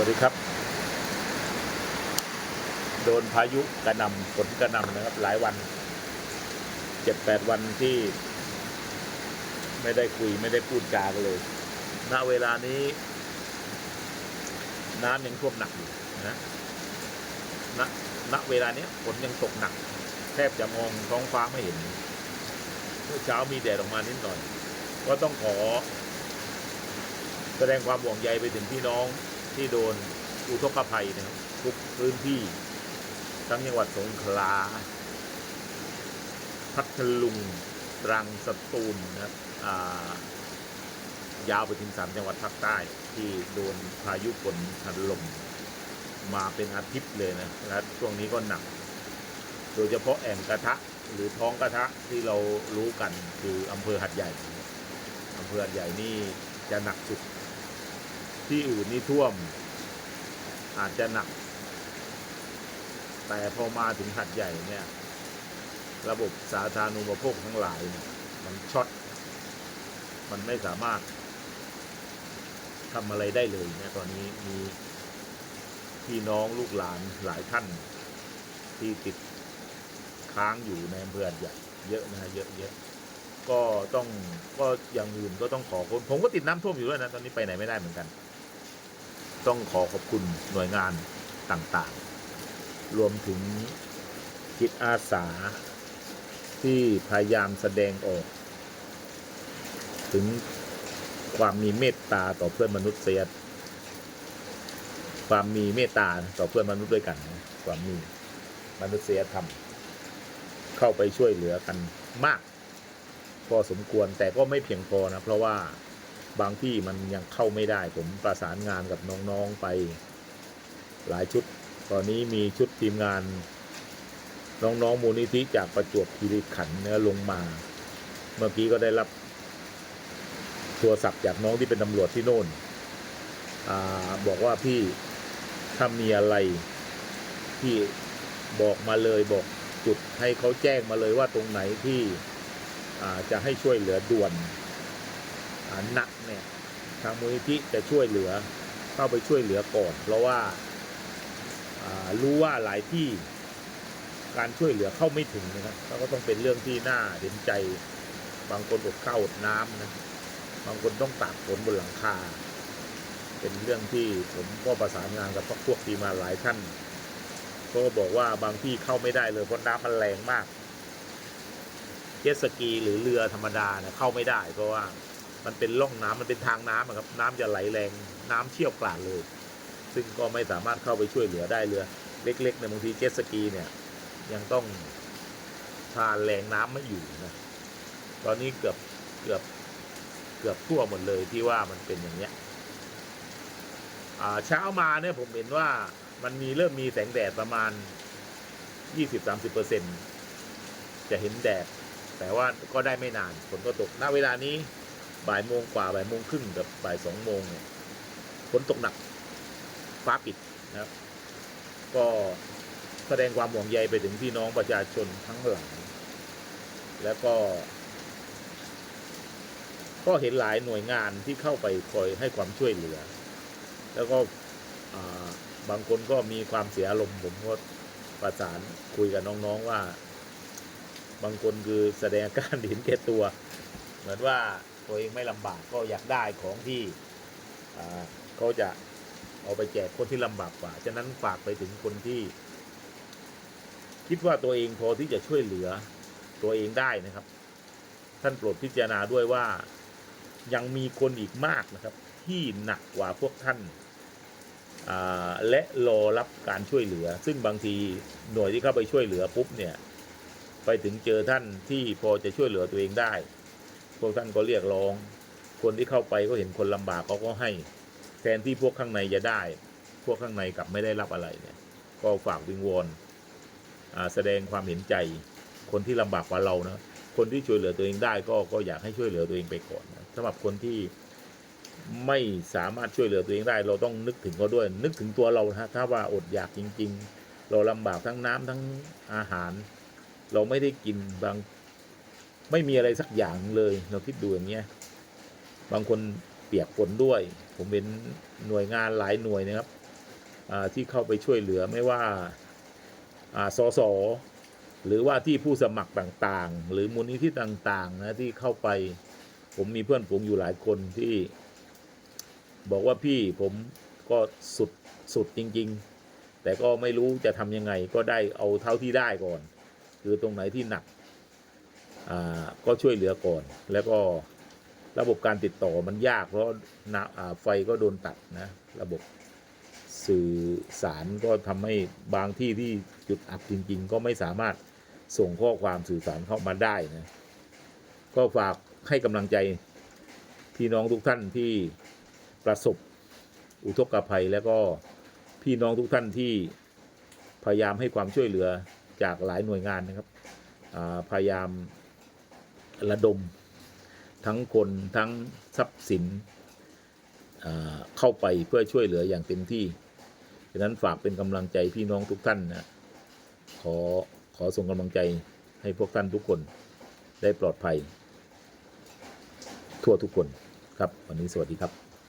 วัสดีครับ โดนพายุกระหนำฝนกระหนำนะครับ หลายวันเจ็ดแปดวันที่ ไม่ได้คุยไม่ได้พูดจากันเลย ณ เวลานี้ น้ำยังท่วมหนักอยู่นะณณเวลานี้ฝนยังตกหนัก แทบจะมองท้องฟ้าไม่เห็นเมื่อเช้ามีแดดออกมานิดหน่อย ก็ต้องขอ แสดงความห่วงใยไปถึงพี่น้อง ที่โดนอุทกภัยนะครับทุกพื้นที่ทั้งจังหวัดสงขลา พัทลุง ตรัง สตูลนะครับยาวไปถึงสามจังหวัดภาคใต้ที่โดนพายุฝนถล่มมาเป็นอาทิตย์เลยนะ และช่วงนี้ก็หนัก โดยเฉพาะแอ่งกระทะหรือท้องกระทะที่เรารู้กันคืออำเภอหัดใหญ่อำเภอหัดใหญ่นี่จะหนักสุด ที่อื่นนี่ท่วม อาจจะหนัก แต่พอมาถึงหัดใหญ่เนี่ย ระบบสาธารณูปโภคทั้งหลายเนี่ยมันช็อต มันไม่สามารถทำอะไรได้เลยเนี่ยตอนนี้มีพี่น้องลูกหลานหลายท่านที่ติดค้างอยู่ในอำเภอหัดใหญ่เยอะนะเยอะเยอะก็ต้องก็อย่างอื่นก็ต้องขอคนผมก็ติดน้ำท่วมอยู่ด้วยนะ ตอนนี้ไปไหนไม่ได้เหมือนกัน ต้องขอขอบคุณหน่วยงานต่างๆ รวมถึงจิตอาสา ที่พยายามแสดงออก ถึงความมีเมตตาต่อเพื่อนมนุษย์เสียความมีเมตตาต่อเพื่อนมนุษย์ด้วยกัน ความมีมนุษยธรรม เข้าไปช่วยเหลือกันมาก พอสมควรแต่ก็ไม่เพียงพอนะ เพราะว่า บางที่มันยังเข้าไม่ได้ ผมประสานงานกับน้องๆไปหลายชุด ตอนนี้มีชุดทีมงาน น้องๆมูลนิธิจากประจวบคีรีขันธ์เนี่ยลงมา เมื่อกี้ก็ได้รับโทรศัพท์จากน้องที่เป็นตำรวจที่โน่นอบอกว่าพี่ถ้ามีอะไรที่บอกมาเลยบอกจุดให้เขาแจ้งมาเลยว่าตรงไหนที่จะให้ช่วยเหลือด่วน หนักเนี่ยทางมูลนิธิจะช่วยเหลือเข้าไปช่วยเหลือก่อน เพราะว่าารู้ว่าหลายที่การช่วยเหลือเข้าไม่ถึงนะครับก็ต้องเป็นเรื่องที่น่าเห็นใจ บางคนอดข้าวอดน้ำนะบางคนต้องตากฝนบนหลังคา เป็นเรื่องที่ผมก็ประสานงานกับพวกพวกทีมาหลายท่านก็บอกว่าบางที่เข้าไม่ได้เลยเพราะน้ำมันแรงมาก เจ็ตสกีหรือเรือธรรมดาเนี่ยเข้าไม่ได้ เพราะว่า มันเป็นร่องน้ำมันเป็นทางน้ำครับ น้ำจะไหลแรงน้ำเชี่ยวกราดเลย ซึ่งก็ไม่สามารถเข้าไปช่วยเหลือได้เรือ เล็กๆในบางทีเจ็ตสกีเนี่ย ยังต้องทานแรงน้ำไม่อยู่นะตอนนี้เกือบเกือบเกือบทั่วหมดเลยที่ว่ามันเป็นอย่างเนี้ยอ่าเช้ามาเนี่ยผมเห็นว่ามันมีเริ่มมีแสงแดดประมาณ 20-30%จะเห็นแดดแต่ว่าก็ได้ไม่นานฝนก็ตก ณ เวลานี้ บ่ายโมงกว่าบ่ายโมงครึ่งกับบ่ายสองโมงเนี่ยฝนตกหนักฟ้าปิดนะครับ ก็แสดงความห่วงใยไปถึงพี่น้องประชาชนทั้งหลายแล้วก็ ก็เห็นหลายหน่วยงานที่เข้าไปคอยให้ความช่วยเหลือ แล้วก็บางคนก็มีความเสียอารมณ์ผมก็ประสานคุยกับน้องๆว่า บางคนคือแสดงอาการเห็นแก่ตัว เหมือนว่า ตัวเองไม่ลำบากก็อยากได้ของที่เขาจะเอาไปแจกคนที่ลำบากกว่า ฉะนั้นฝากไปถึงคนที่ คิดว่าตัวเองพอที่จะช่วยเหลือตัวเองได้นะครับ ท่านโปรดพิจารณาด้วยว่ายังมีคนอีกมากนะครับ ที่หนักกว่าพวกท่านและรอรับการช่วยเหลือ ซึ่งบางทีหน่วยที่เข้าไปช่วยเหลือปุ๊บเนี่ย ไปถึงเจอท่านที่พอจะช่วยเหลือตัวเองได้ พวกท่านก็เรียกร้อง คนที่เข้าไปก็เห็นคนลำบากเขาก็ให้ แทนที่พวกข้างในจะได้ พวกข้างในกลับไม่ได้รับอะไรเนี่ย ก็ฝากวิงวอนแสดงความเห็นใจ คนที่ลำบากกว่าเรานะคนที่ช่วยเหลือตัวเองได้ก็ก็อยากให้ช่วยเหลือตัวเองไปก่อนนะสำหรับคนที่ไม่สามารถช่วยเหลือตัวเองได้ เราต้องนึกถึงเขาด้วย นึกถึงตัวเรานะฮะถ้าว่าอดอยากจริง ๆ เราลำบากทั้งน้ำทั้งอาหาร เราไม่ได้กินบาง ไม่มีอะไรสักอย่างเลยเราคิดดูอย่างเงี้ยบางคนเปียกฝนด้วย ผมเป็นหน่วยงานหลายหน่วยนะครับที่เข้าไปช่วยเหลือไม่ว่าอ่าสสหรือว่าที่ผู้สมัครต่างๆ หรือมูลนิธิต่างๆนะที่เข้าไป ผมมีเพื่อนผมอยู่หลายคนที่ บอกว่าพี่ผมก็สุดสุดจริง ๆ แต่ก็ไม่รู้จะทำยังไงก็ได้เอาเท่าที่ได้ก่อน คือตรงไหนที่หนัก ก็ช่วยเหลือก่อน แล้วก็ระบบการติดต่อมันยาก เพราะนะาไฟก็โดนตัดนะระบบสื่อสารก็ทำให้บางที่ที่จุดอับจริง ๆ ก็ไม่สามารถส่งข้อความสื่อสารเข้ามาได้นะก็ฝากให้กำลังใจพี่น้องทุกท่านที่ประสบอุทกภัยแล้วก็พี่น้องทุกท่านที่พยายามให้ความช่วยเหลือจากหลายหน่วยงานนะครับพยายาม ระดม ทั้งคนทั้งทรัพย์สินเข้าไปเพื่อช่วยเหลืออย่างเต็มที่ดังนั้นฝากเป็นกำลังใจพี่น้องทุกท่านนะขอขอส่งกำลังใจให้พวกท่านทุกคนได้ปลอดภัย ทั่วทุกคนครับ วันนี้สวัสดีครับ